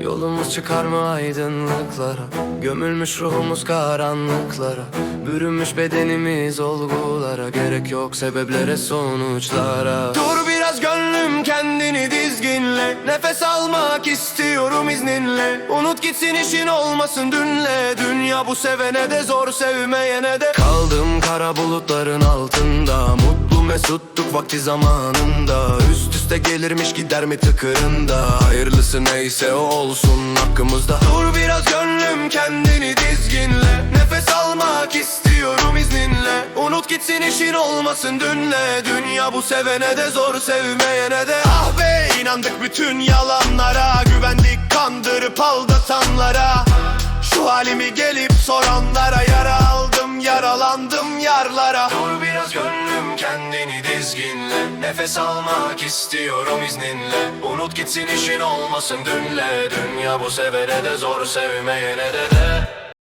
Yolumuz çıkar mı aydınlıklara? Gömülmüş ruhumuz karanlıklara. Bürünmüş bedenimiz olgulara. Gerek yok sebeplere sonuçlara. Dur biraz gönlüm kendini dizginle. Nefes almak istiyorum izninle. Unut gitsin işin olmasın dünle. Dünya bu sevene de zor sevmeyene de. Kaldım kara bulutların altında. Mutlu mesuttuk vakti zamanında üste gelirmiş gider mi tıkırında? Hayırlısı neyse o olsun hakkımızda. Dur biraz gönlüm kendini dizginle. Nefes almak istiyorum izninle. Unut gitsin işin olmasın dünle. Dünya bu sevene de zor sevmeyene de. Ah be inandık bütün yalanlara. Güvendik kandırıp aldatanlara. Şu halimi gelip soranlara. Yara aldım yaralandım yarlara. Dur biraz gönlüm kendini dizginle. Nefes almak istiyorum izninle. Unut gitsin işin olmasın dünle. Dünya bu sevene de zor sevmeyene de de